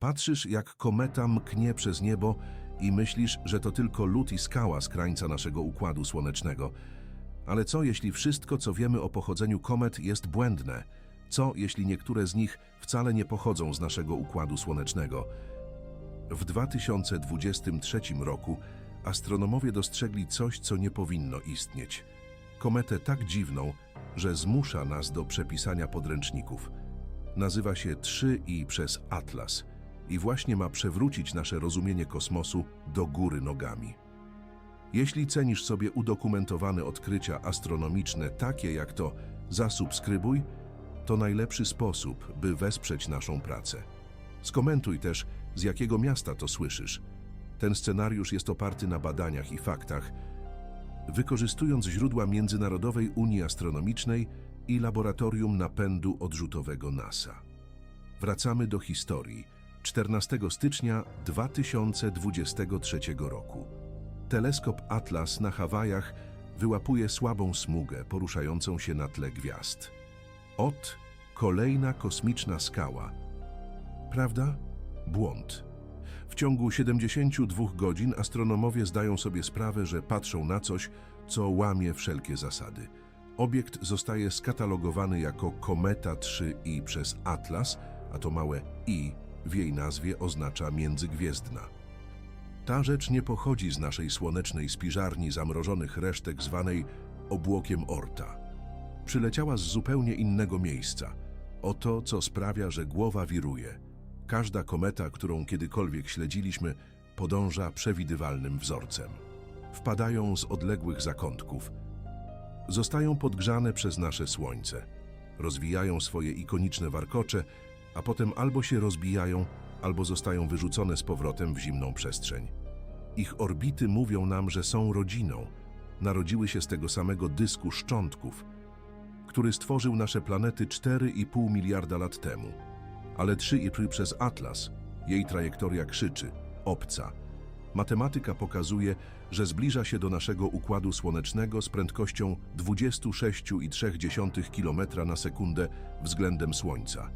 Patrzysz, jak kometa mknie przez niebo i myślisz, że to tylko lód i skała z krańca naszego Układu Słonecznego. Ale co, jeśli wszystko, co wiemy o pochodzeniu komet, jest błędne? Co, jeśli niektóre z nich wcale nie pochodzą z naszego Układu Słonecznego? W 2023 roku astronomowie dostrzegli coś, co nie powinno istnieć. Kometę tak dziwną, że zmusza nas do przepisania podręczników. Nazywa się 3i przez Atlas i właśnie ma przewrócić nasze rozumienie kosmosu do góry nogami. Jeśli cenisz sobie udokumentowane odkrycia astronomiczne takie jak to, zasubskrybuj, to najlepszy sposób, by wesprzeć naszą pracę. Skomentuj też, z jakiego miasta to słyszysz. Ten scenariusz jest oparty na badaniach i faktach, wykorzystując źródła Międzynarodowej Unii Astronomicznej i Laboratorium Napędu Odrzutowego NASA. Wracamy do historii. 14 stycznia 2023 roku. Teleskop Atlas na Hawajach wyłapuje słabą smugę poruszającą się na tle gwiazd. Ot, kolejna kosmiczna skała. Prawda? Błąd. W ciągu 72 godzin astronomowie zdają sobie sprawę, że patrzą na coś, co łamie wszelkie zasady. Obiekt zostaje skatalogowany jako kometa 3i przez Atlas, a to małe i w jej nazwie oznacza międzygwiezdna. Ta rzecz nie pochodzi z naszej słonecznej spiżarni zamrożonych resztek zwanej obłokiem Orta. Przyleciała z zupełnie innego miejsca. Oto, co sprawia, że głowa wiruje. Każda kometa, którą kiedykolwiek śledziliśmy, podąża przewidywalnym wzorcem. Wpadają z odległych zakątków. Zostają podgrzane przez nasze Słońce. Rozwijają swoje ikoniczne warkocze, a potem albo się rozbijają, albo zostają wyrzucone z powrotem w zimną przestrzeń. Ich orbity mówią nam, że są rodziną. Narodziły się z tego samego dysku szczątków, który stworzył nasze planety 4,5 miliarda lat temu. Ale 3,5 przez Atlas, jej trajektoria krzyczy, obca. Matematyka pokazuje, że zbliża się do naszego Układu Słonecznego z prędkością 26,3 km na sekundę względem Słońca.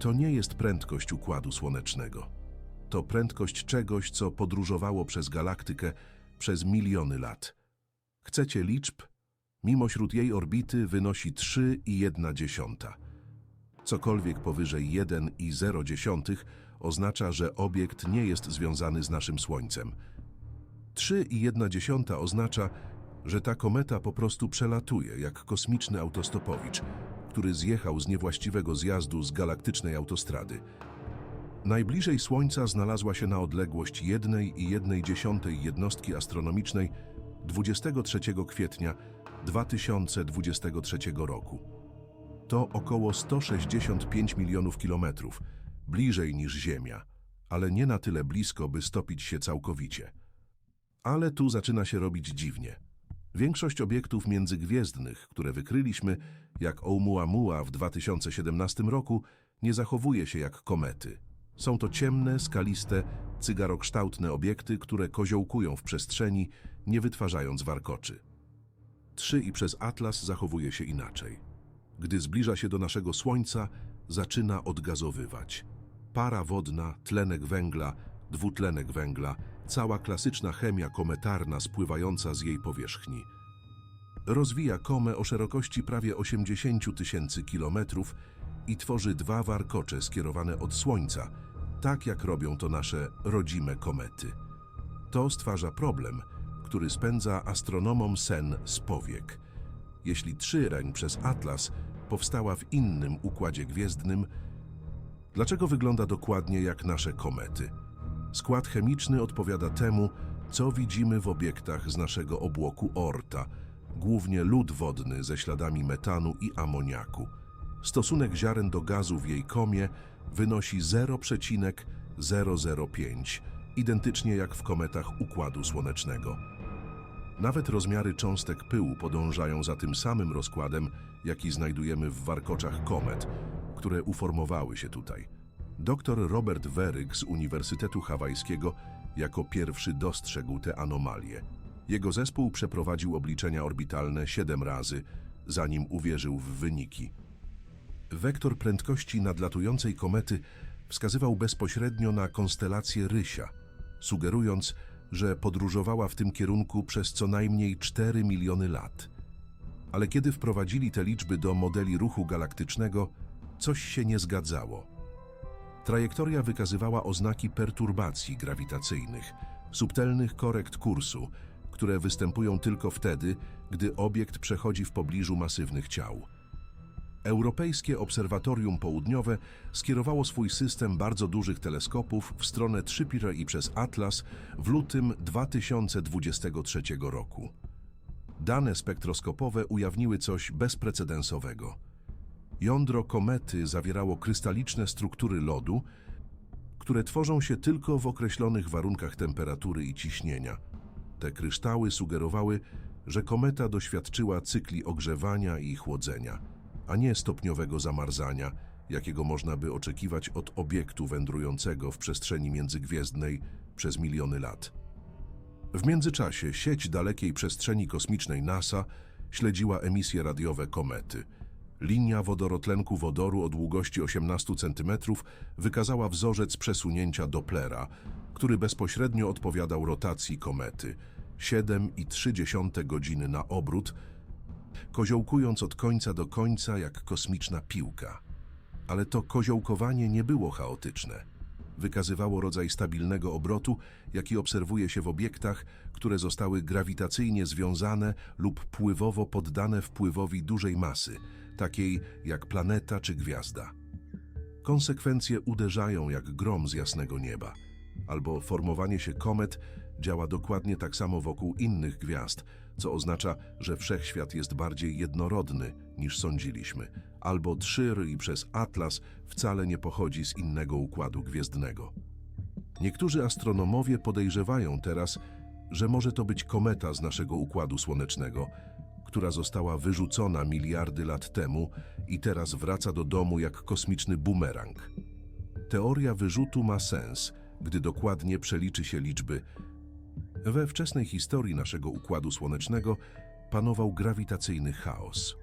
To nie jest prędkość Układu Słonecznego. To prędkość czegoś, co podróżowało przez galaktykę przez miliony lat. Chcecie liczb? Mimo śród jej orbity wynosi 3,1. Cokolwiek powyżej 1,0 oznacza, że obiekt nie jest związany z naszym Słońcem. 3,1 oznacza, że ta kometa po prostu przelatuje jak kosmiczny autostopowicz, który zjechał z niewłaściwego zjazdu z galaktycznej autostrady. Najbliżej Słońca znalazła się na odległość 1,1 jednostki astronomicznej 23 kwietnia 2023 roku. To około 165 milionów kilometrów, bliżej niż Ziemia, ale nie na tyle blisko, by stopić się całkowicie. Ale tu zaczyna się robić dziwnie. Większość obiektów międzygwiezdnych, które wykryliśmy, jak Oumuamua w 2017 roku, nie zachowuje się jak komety. Są to ciemne, skaliste, cygarokształtne obiekty, które koziołkują w przestrzeni, nie wytwarzając warkoczy. Trzy i przez Atlas zachowuje się inaczej. Gdy zbliża się do naszego Słońca, zaczyna odgazowywać. Para wodna, tlenek węgla, dwutlenek węgla, cała klasyczna chemia kometarna spływająca z jej powierzchni. Rozwija komę o szerokości prawie 80 tysięcy kilometrów i tworzy dwa warkocze skierowane od Słońca, tak jak robią to nasze rodzime komety. To stwarza problem, który spędza astronomom sen z powiek. Jeśli trzyreń przez Atlas powstała w innym układzie gwiezdnym, dlaczego wygląda dokładnie jak nasze komety? Skład chemiczny odpowiada temu, co widzimy w obiektach z naszego obłoku Orta, głównie lód wodny ze śladami metanu i amoniaku. Stosunek ziaren do gazu w jej komie wynosi 0,005, identycznie jak w kometach Układu Słonecznego. Nawet rozmiary cząstek pyłu podążają za tym samym rozkładem, jaki znajdujemy w warkoczach komet, które uformowały się tutaj. Dr Robert Weryk z Uniwersytetu Hawajskiego jako pierwszy dostrzegł te anomalie. Jego zespół przeprowadził obliczenia orbitalne siedem razy, zanim uwierzył w wyniki. Wektor prędkości nadlatującej komety wskazywał bezpośrednio na konstelację Rysia, sugerując, że podróżowała w tym kierunku przez co najmniej 4 miliony lat. Ale kiedy wprowadzili te liczby do modeli ruchu galaktycznego, coś się nie zgadzało. Trajektoria wykazywała oznaki perturbacji grawitacyjnych, subtelnych korekt kursu, które występują tylko wtedy, gdy obiekt przechodzi w pobliżu masywnych ciał. Europejskie Obserwatorium Południowe skierowało swój system bardzo dużych teleskopów w stronę Trzypira i przez Atlas w lutym 2023 roku. Dane spektroskopowe ujawniły coś bezprecedensowego. Jądro komety zawierało krystaliczne struktury lodu, które tworzą się tylko w określonych warunkach temperatury i ciśnienia. Te kryształy sugerowały, że kometa doświadczyła cykli ogrzewania i chłodzenia, a nie stopniowego zamarzania, jakiego można by oczekiwać od obiektu wędrującego w przestrzeni międzygwiezdnej przez miliony lat. W międzyczasie sieć dalekiej przestrzeni kosmicznej NASA śledziła emisje radiowe komety. Linia wodorotlenku wodoru o długości 18 cm wykazała wzorzec przesunięcia Dopplera, który bezpośrednio odpowiadał rotacji komety 7,3 godziny na obrót, koziołkując od końca do końca jak kosmiczna piłka. Ale to koziołkowanie nie było chaotyczne. Wykazywało rodzaj stabilnego obrotu, jaki obserwuje się w obiektach, które zostały grawitacyjnie związane lub pływowo poddane wpływowi dużej masy, takiej jak planeta czy gwiazda. Konsekwencje uderzają jak grom z jasnego nieba, albo formowanie się komet działa dokładnie tak samo wokół innych gwiazd, co oznacza, że wszechświat jest bardziej jednorodny niż sądziliśmy, albo Trzyr i przez Atlas wcale nie pochodzi z innego układu gwiezdnego. Niektórzy astronomowie podejrzewają teraz, że może to być kometa z naszego układu słonecznego, która została wyrzucona miliardy lat temu i teraz wraca do domu jak kosmiczny bumerang. Teoria wyrzutu ma sens, gdy dokładnie przeliczy się liczby. We wczesnej historii naszego układu słonecznego panował grawitacyjny chaos.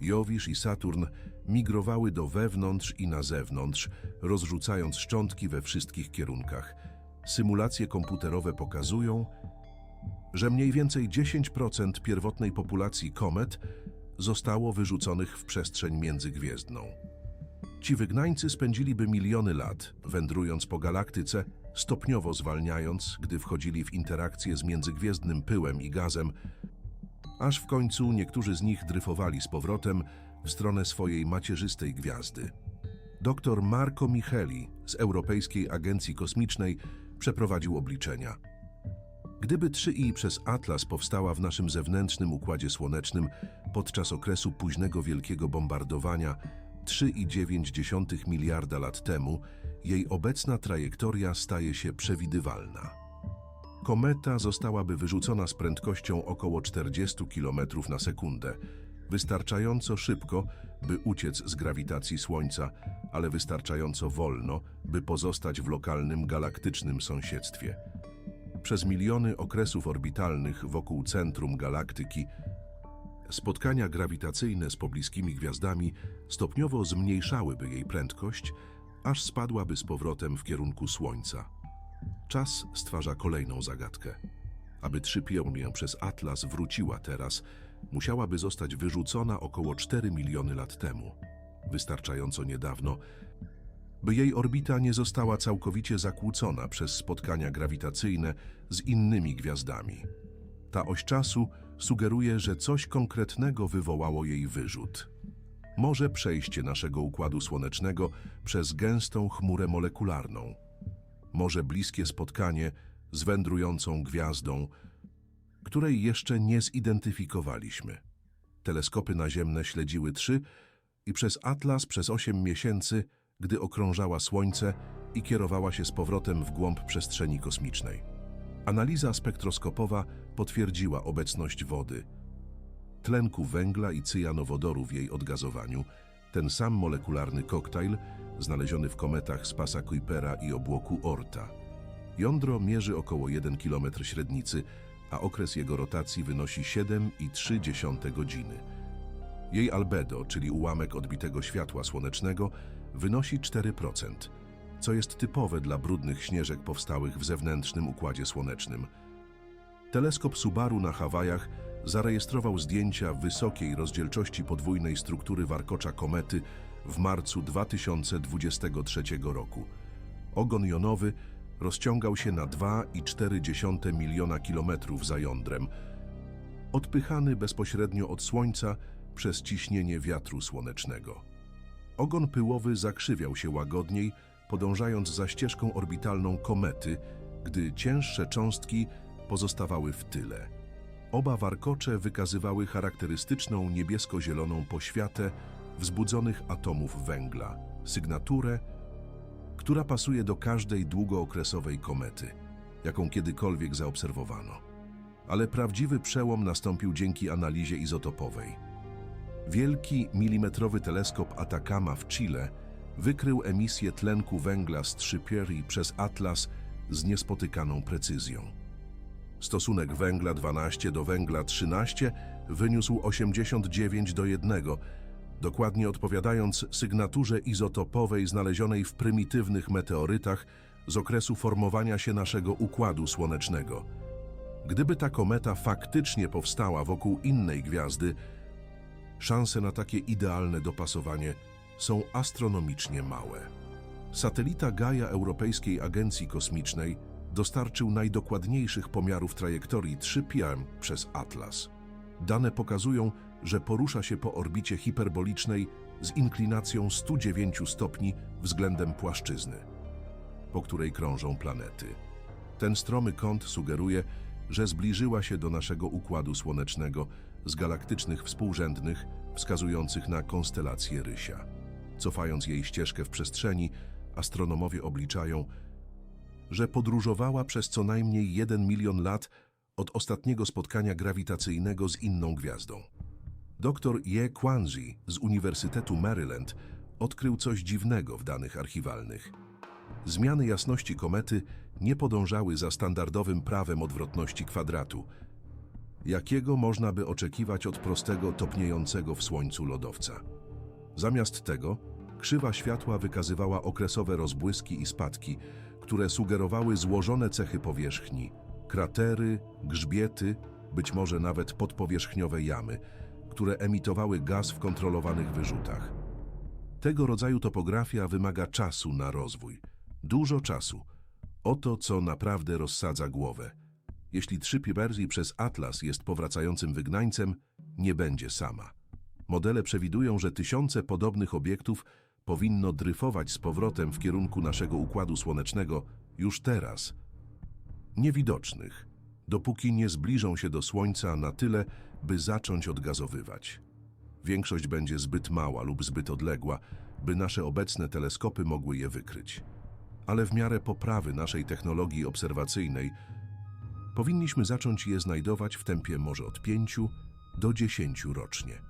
Jowisz i Saturn migrowały do wewnątrz i na zewnątrz, rozrzucając szczątki we wszystkich kierunkach. Symulacje komputerowe pokazują, że mniej więcej 10% pierwotnej populacji komet zostało wyrzuconych w przestrzeń międzygwiezdną. Ci wygnańcy spędziliby miliony lat, wędrując po galaktyce, stopniowo zwalniając, gdy wchodzili w interakcję z międzygwiezdnym pyłem i gazem, aż w końcu niektórzy z nich dryfowali z powrotem w stronę swojej macierzystej gwiazdy. Dr Marco Micheli z Europejskiej Agencji Kosmicznej przeprowadził obliczenia. Gdyby 3i przez Atlas powstała w naszym zewnętrznym układzie słonecznym podczas okresu późnego wielkiego bombardowania 3,9 miliarda lat temu, jej obecna trajektoria staje się przewidywalna. Kometa zostałaby wyrzucona z prędkością około 40 km na sekundę, wystarczająco szybko, by uciec z grawitacji Słońca, ale wystarczająco wolno, by pozostać w lokalnym galaktycznym sąsiedztwie. Przez miliony okresów orbitalnych wokół centrum galaktyki spotkania grawitacyjne z pobliskimi gwiazdami stopniowo zmniejszałyby jej prędkość, aż spadłaby z powrotem w kierunku Słońca. Czas stwarza kolejną zagadkę. Aby trzypiomię przez Atlas wróciła teraz, musiałaby zostać wyrzucona około 4 miliony lat temu. Wystarczająco niedawno, by jej orbita nie została całkowicie zakłócona przez spotkania grawitacyjne z innymi gwiazdami. Ta oś czasu sugeruje, że coś konkretnego wywołało jej wyrzut. Może przejście naszego układu słonecznego przez gęstą chmurę molekularną. Może bliskie spotkanie z wędrującą gwiazdą, której jeszcze nie zidentyfikowaliśmy. Teleskopy naziemne śledziły trzy i przez Atlas przez osiem miesięcy, gdy okrążała Słońce i kierowała się z powrotem w głąb przestrzeni kosmicznej. Analiza spektroskopowa potwierdziła obecność wody, tlenku węgla i cyjanowodoru w jej odgazowaniu, ten sam molekularny koktajl znaleziony w kometach z pasa Kuipera i obłoku Orta. Jądro mierzy około 1 km średnicy, a okres jego rotacji wynosi 7,3 godziny. Jej albedo, czyli ułamek odbitego światła słonecznego, wynosi 4%, co jest typowe dla brudnych śnieżek powstałych w zewnętrznym układzie słonecznym. Teleskop Subaru na Hawajach zarejestrował zdjęcia wysokiej rozdzielczości podwójnej struktury warkocza komety w marcu 2023 roku. Ogon jonowy rozciągał się na 2,4 miliona kilometrów za jądrem, odpychany bezpośrednio od Słońca przez ciśnienie wiatru słonecznego. Ogon pyłowy zakrzywiał się łagodniej, podążając za ścieżką orbitalną komety, gdy cięższe cząstki pozostawały w tyle. Oba warkocze wykazywały charakterystyczną niebiesko-zieloną poświatę wzbudzonych atomów węgla, sygnaturę, która pasuje do każdej długookresowej komety, jaką kiedykolwiek zaobserwowano. Ale prawdziwy przełom nastąpił dzięki analizie izotopowej. Wielki milimetrowy teleskop Atacama w Chile wykrył emisję tlenku węgla z Trzypieri przez Atlas z niespotykaną precyzją. Stosunek węgla 12 do węgla 13 wyniósł 89 do 1, dokładnie odpowiadając sygnaturze izotopowej znalezionej w prymitywnych meteorytach z okresu formowania się naszego Układu Słonecznego. Gdyby ta kometa faktycznie powstała wokół innej gwiazdy, szanse na takie idealne dopasowanie są astronomicznie małe. Satelita Gaia Europejskiej Agencji Kosmicznej dostarczył najdokładniejszych pomiarów trajektorii 3 PM przez Atlas. Dane pokazują, że porusza się po orbicie hiperbolicznej z inklinacją 109 stopni względem płaszczyzny, po której krążą planety. Ten stromy kąt sugeruje, że zbliżyła się do naszego Układu Słonecznego z galaktycznych współrzędnych wskazujących na konstelację Rysia. Cofając jej ścieżkę w przestrzeni, astronomowie obliczają, że podróżowała przez co najmniej 1 milion lat od ostatniego spotkania grawitacyjnego z inną gwiazdą. Dr Ye Kwanzi z Uniwersytetu Maryland odkrył coś dziwnego w danych archiwalnych. Zmiany jasności komety nie podążały za standardowym prawem odwrotności kwadratu, jakiego można by oczekiwać od prostego topniejącego w słońcu lodowca. Zamiast tego, krzywa światła wykazywała okresowe rozbłyski i spadki, które sugerowały złożone cechy powierzchni, kratery, grzbiety, być może nawet podpowierzchniowe jamy, które emitowały gaz w kontrolowanych wyrzutach. Tego rodzaju topografia wymaga czasu na rozwój. Dużo czasu. Oto, co naprawdę rozsadza głowę. Jeśli trzy Pibersji przez Atlas jest powracającym wygnańcem, nie będzie sama. Modele przewidują, że tysiące podobnych obiektów powinno dryfować z powrotem w kierunku naszego Układu Słonecznego już teraz. Niewidocznych, dopóki nie zbliżą się do Słońca na tyle, by zacząć odgazowywać. Większość będzie zbyt mała lub zbyt odległa, by nasze obecne teleskopy mogły je wykryć. Ale w miarę poprawy naszej technologii obserwacyjnej powinniśmy zacząć je znajdować w tempie może od 5 do 10 rocznie.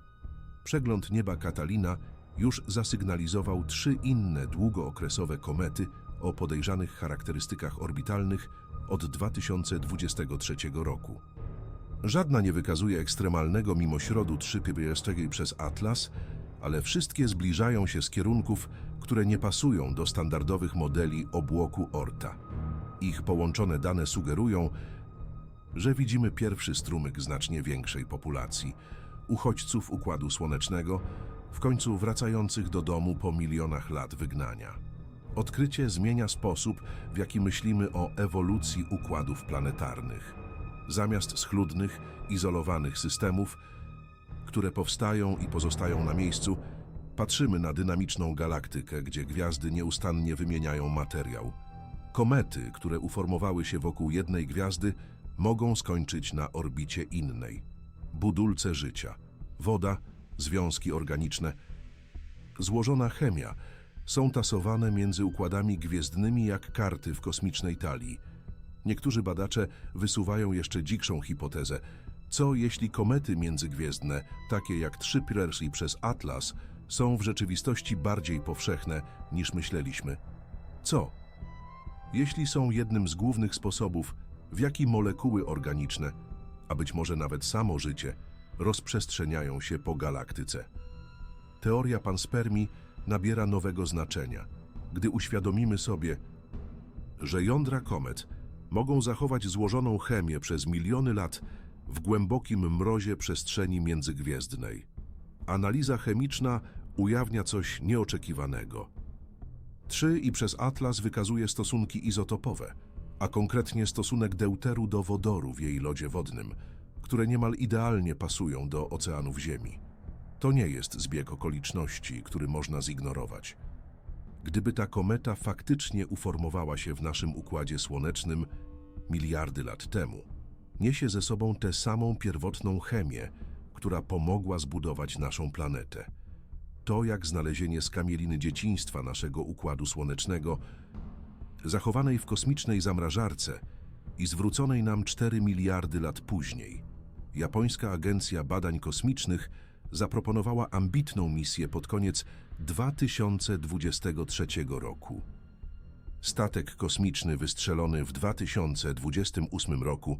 Przegląd nieba Katalina już zasygnalizował trzy inne długookresowe komety o podejrzanych charakterystykach orbitalnych od 2023 roku. Żadna nie wykazuje ekstremalnego mimośrodu 3 Piberstegej przez Atlas, ale wszystkie zbliżają się z kierunków, które nie pasują do standardowych modeli obłoku Orta. Ich połączone dane sugerują, że widzimy pierwszy strumyk znacznie większej populacji uchodźców Układu Słonecznego, w końcu wracających do domu po milionach lat wygnania. Odkrycie zmienia sposób, w jaki myślimy o ewolucji układów planetarnych. Zamiast schludnych, izolowanych systemów, które powstają i pozostają na miejscu, patrzymy na dynamiczną galaktykę, gdzie gwiazdy nieustannie wymieniają materiał. Komety, które uformowały się wokół jednej gwiazdy, mogą skończyć na orbicie innej. Budulce życia, woda, związki organiczne, złożona chemia są tasowane między układami gwiezdnymi jak karty w kosmicznej talii. Niektórzy badacze wysuwają jeszcze dzikszą hipotezę. Co jeśli komety międzygwiezdne, takie jak trzy przez Atlas, są w rzeczywistości bardziej powszechne niż myśleliśmy? Co? Jeśli są jednym z głównych sposobów, w jaki molekuły organiczne, a być może nawet samo życie, rozprzestrzeniają się po galaktyce. Teoria panspermii nabiera nowego znaczenia. gdy uświadomimy sobie, że jądra komet mogą zachować złożoną chemię przez miliony lat w głębokim mrozie przestrzeni międzygwiezdnej. Analiza chemiczna ujawnia coś nieoczekiwanego. Trzy i przez Atlas wykazuje stosunki izotopowe, a konkretnie stosunek deuteru do wodoru w jej lodzie wodnym, które niemal idealnie pasują do oceanów Ziemi. To nie jest zbieg okoliczności, który można zignorować. Gdyby ta kometa faktycznie uformowała się w naszym układzie słonecznym miliardy lat temu, niesie ze sobą tę samą pierwotną chemię, która pomogła zbudować naszą planetę. To jak znalezienie skamieliny dzieciństwa naszego układu słonecznego, zachowanej w kosmicznej zamrażarce i zwróconej nam 4 miliardy lat później. Japońska Agencja Badań Kosmicznych zaproponowała ambitną misję pod koniec 2023 roku. Statek kosmiczny wystrzelony w 2028 roku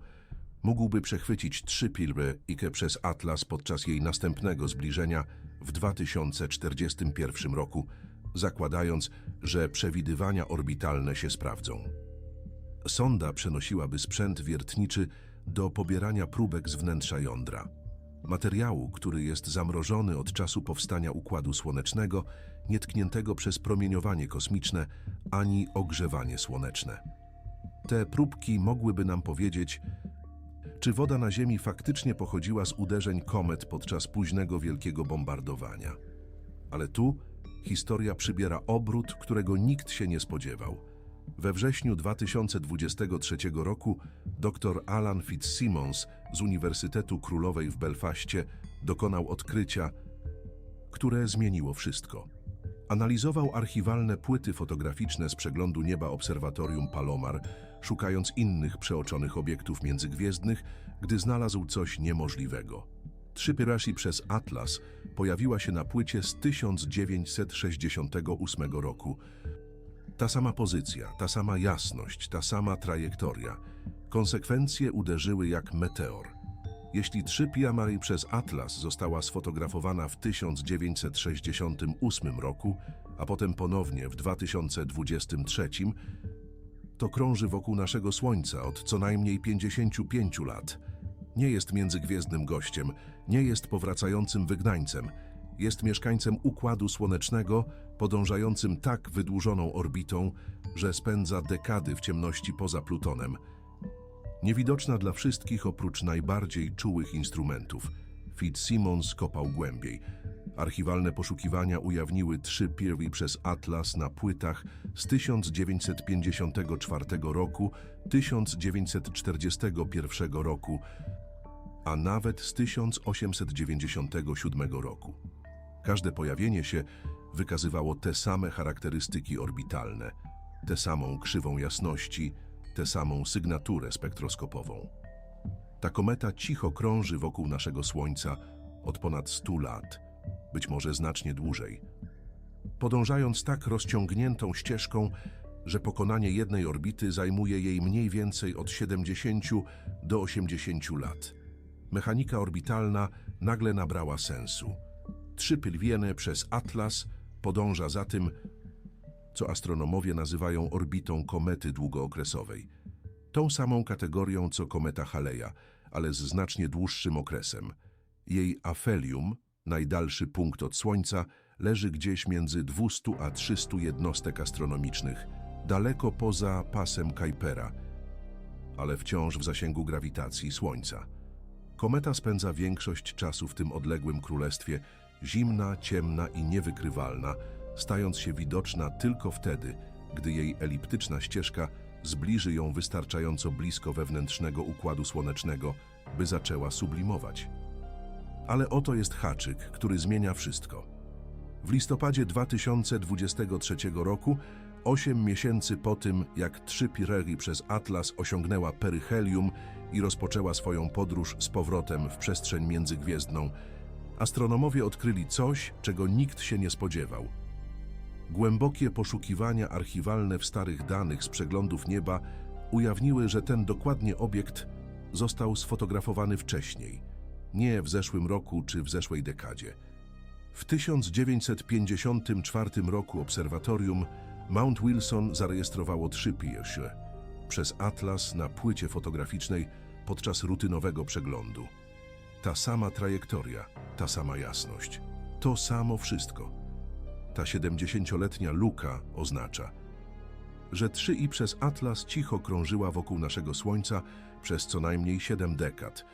mógłby przechwycić trzy pilby Ike przez Atlas podczas jej następnego zbliżenia w 2041 roku, zakładając, że przewidywania orbitalne się sprawdzą. Sonda przenosiłaby sprzęt wiertniczy do pobierania próbek z wnętrza jądra. Materiału, który jest zamrożony od czasu powstania Układu Słonecznego, nietkniętego przez promieniowanie kosmiczne ani ogrzewanie słoneczne. Te próbki mogłyby nam powiedzieć, czy woda na Ziemi faktycznie pochodziła z uderzeń komet podczas późnego wielkiego bombardowania. Ale tu historia przybiera obrót, którego nikt się nie spodziewał. We wrześniu 2023 roku dr Alan Fitzsimmons z Uniwersytetu Królowej w Belfaście dokonał odkrycia, które zmieniło wszystko. Analizował archiwalne płyty fotograficzne z przeglądu nieba obserwatorium Palomar, szukając innych przeoczonych obiektów międzygwiezdnych, gdy znalazł coś niemożliwego. Pirashi przez Atlas pojawiła się na płycie z 1968 roku. Ta sama pozycja, ta sama jasność, ta sama trajektoria. Konsekwencje uderzyły jak meteor. Jeśli 3 Piamari przez Atlas została sfotografowana w 1968 roku, a potem ponownie w 2023, to krąży wokół naszego Słońca od co najmniej 55 lat. Nie jest międzygwiezdnym gościem, nie jest powracającym wygnańcem. Jest mieszkańcem Układu Słonecznego, podążającym tak wydłużoną orbitą, że spędza dekady w ciemności poza Plutonem. Niewidoczna dla wszystkich oprócz najbardziej czułych instrumentów. Fitzsimmons kopał głębiej. Archiwalne poszukiwania ujawniły trzy pierwi przez Atlas na płytach z 1954 roku, 1941 roku, a nawet z 1897 roku. Każde pojawienie się wykazywało te same charakterystyki orbitalne, tę samą krzywą jasności, tę samą sygnaturę spektroskopową. Ta kometa cicho krąży wokół naszego Słońca od ponad 100 lat, być może znacznie dłużej. Podążając tak rozciągniętą ścieżką, że pokonanie jednej orbity zajmuje jej mniej więcej od 70 do 80 lat. Mechanika orbitalna nagle nabrała sensu. Trzy pylwiene przez Atlas podąża za tym, co astronomowie nazywają orbitą komety długookresowej. Tą samą kategorią co kometa Haleja, ale z znacznie dłuższym okresem. Jej afelium, najdalszy punkt od Słońca, leży gdzieś między 200 a 300 jednostek astronomicznych, daleko poza pasem Kuipera, ale wciąż w zasięgu grawitacji Słońca. Kometa spędza większość czasu w tym odległym królestwie, zimna, ciemna i niewykrywalna, stając się widoczna tylko wtedy, gdy jej eliptyczna ścieżka zbliży ją wystarczająco blisko wewnętrznego układu słonecznego, by zaczęła sublimować. Ale oto jest haczyk, który zmienia wszystko. W listopadzie 2023 roku, 8 miesięcy po tym, jak trzy Pirelli przez Atlas osiągnęła peryhelium i rozpoczęła swoją podróż z powrotem w przestrzeń międzygwiezdną, astronomowie odkryli coś, czego nikt się nie spodziewał. Głębokie poszukiwania archiwalne w starych danych z przeglądów nieba ujawniły, że ten dokładnie obiekt został sfotografowany wcześniej, nie w zeszłym roku czy w zeszłej dekadzie. W 1954 roku obserwatorium Mount Wilson zarejestrowało trzy piesze przez Atlas na płycie fotograficznej podczas rutynowego przeglądu. Ta sama trajektoria, ta sama jasność, to samo wszystko. Ta 70-letnia luka oznacza, że trzy i przez Atlas cicho krążyła wokół naszego Słońca przez co najmniej siedem dekad,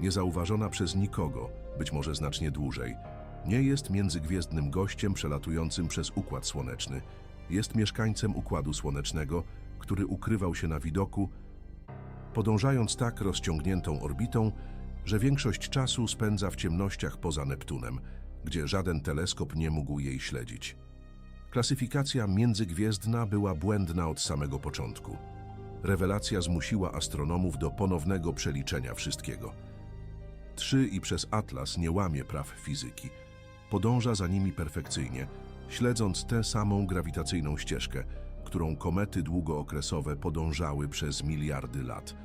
niezauważona przez nikogo, być może znacznie dłużej. Nie jest międzygwiezdnym gościem przelatującym przez Układ Słoneczny. Jest mieszkańcem Układu Słonecznego, który ukrywał się na widoku, podążając tak rozciągniętą orbitą, że większość czasu spędza w ciemnościach poza Neptunem, gdzie żaden teleskop nie mógł jej śledzić. Klasyfikacja międzygwiezdna była błędna od samego początku. Rewelacja zmusiła astronomów do ponownego przeliczenia wszystkiego. Trzy i przez Atlas nie łamie praw fizyki. Podąża za nimi perfekcyjnie, śledząc tę samą grawitacyjną ścieżkę, którą komety długookresowe podążały przez miliardy lat.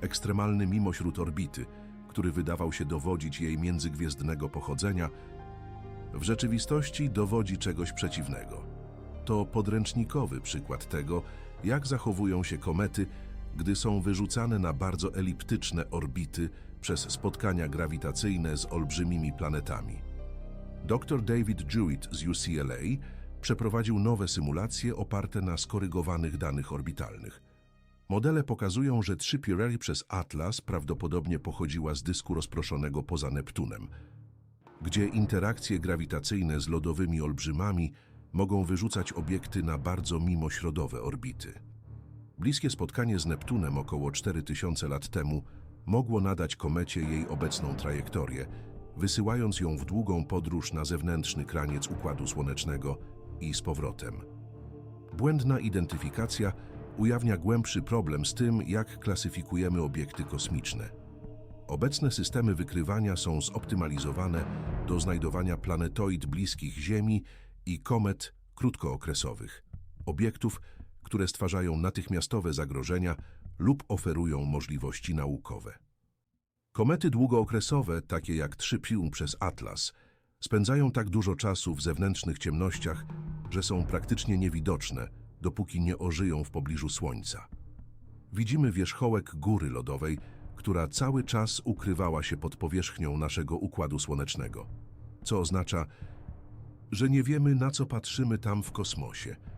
Ekstremalny mimośród orbity, który wydawał się dowodzić jej międzygwiezdnego pochodzenia, w rzeczywistości dowodzi czegoś przeciwnego. To podręcznikowy przykład tego, jak zachowują się komety, gdy są wyrzucane na bardzo eliptyczne orbity przez spotkania grawitacyjne z olbrzymimi planetami. Dr David Jewett z UCLA przeprowadził nowe symulacje oparte na skorygowanych danych orbitalnych. Modele pokazują, że 3 Pirelli przez Atlas prawdopodobnie pochodziła z dysku rozproszonego poza Neptunem, gdzie interakcje grawitacyjne z lodowymi olbrzymami mogą wyrzucać obiekty na bardzo mimośrodowe orbity. Bliskie spotkanie z Neptunem około 4000 lat temu mogło nadać komecie jej obecną trajektorię, wysyłając ją w długą podróż na zewnętrzny kraniec Układu Słonecznego i z powrotem. Błędna identyfikacja ujawnia głębszy problem z tym, jak klasyfikujemy obiekty kosmiczne. Obecne systemy wykrywania są zoptymalizowane do znajdowania planetoid bliskich Ziemi i komet krótkookresowych, obiektów, które stwarzają natychmiastowe zagrożenia lub oferują możliwości naukowe. Komety długookresowe, takie jak 3 Pium przez Atlas, spędzają tak dużo czasu w zewnętrznych ciemnościach, że są praktycznie niewidoczne, dopóki nie ożyją w pobliżu Słońca. Widzimy wierzchołek góry lodowej, która cały czas ukrywała się pod powierzchnią naszego Układu Słonecznego, co oznacza, że nie wiemy, na co patrzymy tam w kosmosie –